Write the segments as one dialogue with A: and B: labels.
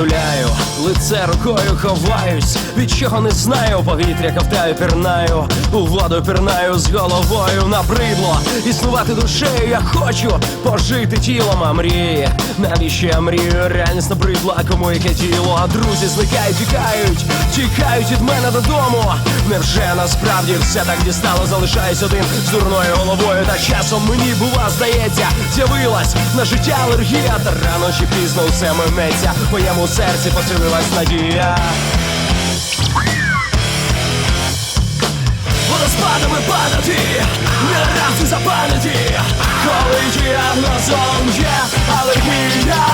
A: притуляю, лице рукою ховаюсь, від чого не знаю, повітря ковтаю, пірнаю, у воду пірнаю з головою набридло. Існувати душею я хочу пожити тілом, а мрії. Навіщо я мрію? Реальність набридла, кому яке діло? Друзі зникають, тікають, тікають від мене додому. Невже насправді все так дістало? Залишаюсь один з дурною головою. Та часом мені бува, здається, з'явилась на життя алергія. Та рано чи пізно все минеться. Моєму серці поселилась надія. Водоспадами падати, не раз і запалити, коли діагнозом є алергія,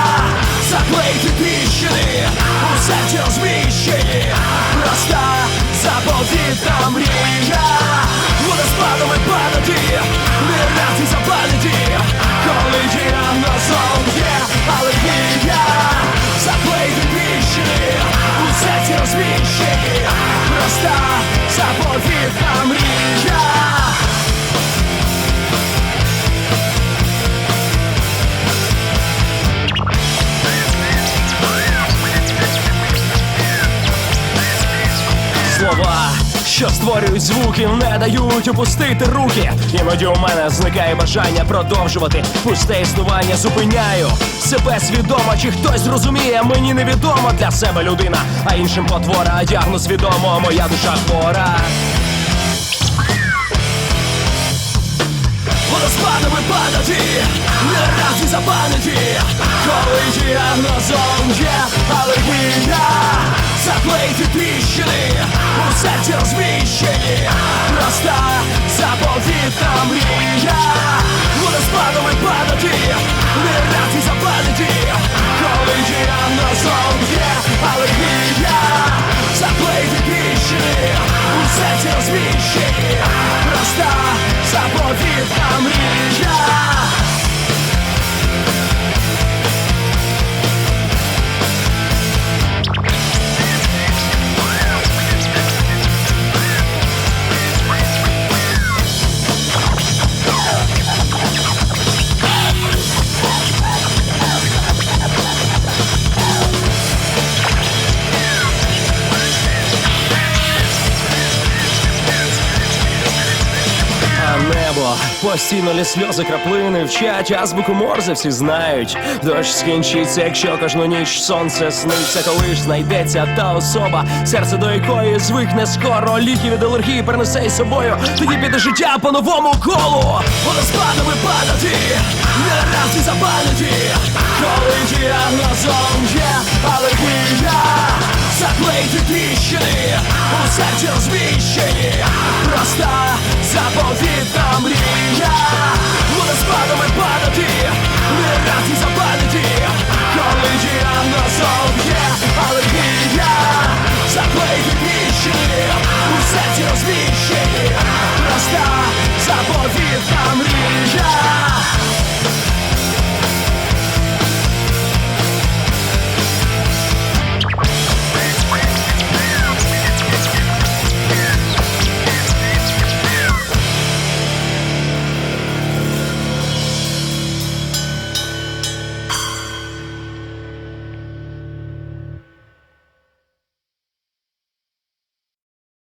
A: Слова, що створюють звуки, не дають опустити руки. Іноді у мене зникає бажання продовжувати пусте існування. Зупиняю себе свідомо, чи хтось зрозуміє, мені невідомо для себе людина, а іншим потвора, діагноз відомо, моя душа хвора. Водоспадами падати, не раз і запалити, коли діагнозом є алергія, заклеїти тріщини, у серці розміщені, проста заповітна мрія. постійно лі сльози краплини вчать, азбуку морзе всі знають. Дощ скінчиться, якщо кожну ніч сонце сниться, коли ж знайдеться та особа, серце до якої звикне скоро ліки від алергії принесе із собою. Тоді піде життя по новому колу. Водоспадами падати, не раз і запалити, коли діагнозом є алергія, заклейте тріщини, у серці розміщені. серці розміщені